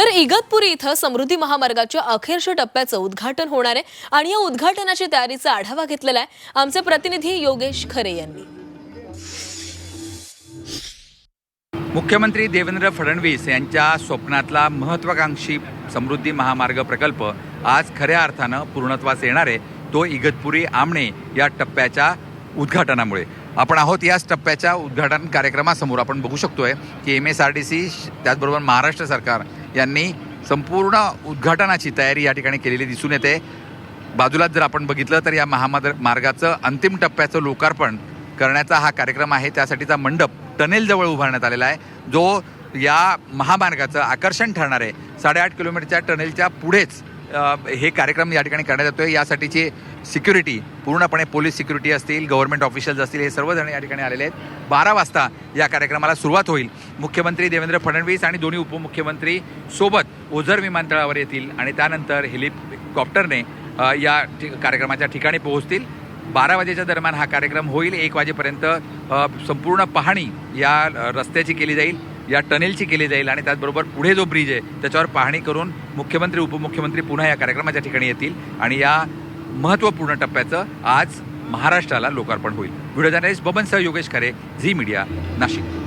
तर इगतपुरी इथं समृद्धी महामार्गाच्या अखेरच्या टप्प्याचं उद्घाटन होणार आहे. आणि या उद्घाटनाच्या तयारीचा आढावा घेतलेला आहे आमचे प्रतिनिधी योगेश खरे यांनी. मुख्यमंत्री देवेंद्र फडणवीस यांच्या स्वप्नातला महत्वाकांक्षी समृद्धी महामार्ग प्रकल्प आज खऱ्या अर्थानं पूर्णत्वास येणार आहे. तो इगतपुरी आमणे या टप्प्याच्या उद्घाटनामुळे. आपण आहोत याच टप्प्याच्या उद्घाटन कार्यक्रमासमोर. आपण बघू शकतोय की M S R T C त्याचबरोबर महाराष्ट्र सरकार यांनी संपूर्ण उद्घाटनाची तयारी या ठिकाणी केलेली दिसून येते. बाजूलाच जर आपण बघितलं तर या महामार्ग मार्गाचं अंतिम टप्प्याचं लोकार्पण करण्याचा हा कार्यक्रम आहे. त्यासाठीचा मंडप टनेलजवळ उभारण्यात आलेला आहे. जो या महामार्गाचं आकर्षण ठरणार आहे. साडेआठ किलोमीटरच्या टनेलच्या पुढेच हे कार्यक्रम या ठिकाणी करण्यात येतोय. यासाठीची सिक्युरिटी पूर्णपणे पोलीस सिक्युरिटी असतील गव्हर्नमेंट ऑफिशियल्स असतील हे सर्वजण या ठिकाणी आलेले आहेत. बारा वाजता या कार्यक्रमाला सुरुवात होईल. मुख्यमंत्री देवेंद्र फडणवीस आणि दोन्ही उपमुख्यमंत्री सोबत ओझर विमानतळावर येतील आणि त्यानंतर हेलिकॉप्टरने या ठि- कार्यक्रमाच्या ठिकाणी पोहोचतील. बारा वाजेच्या दरम्यान हा कार्यक्रम होईल. एक वाजेपर्यंत संपूर्ण पाहणी या रस्त्याची केली जाईल या टनेलची केली जाईल आणि त्याचबरोबर पुढे जो ब्रिज आहे त्याच्यावर पाहणी करून मुख्यमंत्री उपमुख्यमंत्री पुन्हा या कार्यक्रमाच्या ठिकाणी येतील आणि या महत्त्वपूर्ण टप्प्याचं आज महाराष्ट्राला लोकार्पण होईल. व्हिडिओ जर्नलिस्ट बबनसह योगेश खरे झी मीडिया नाशिक.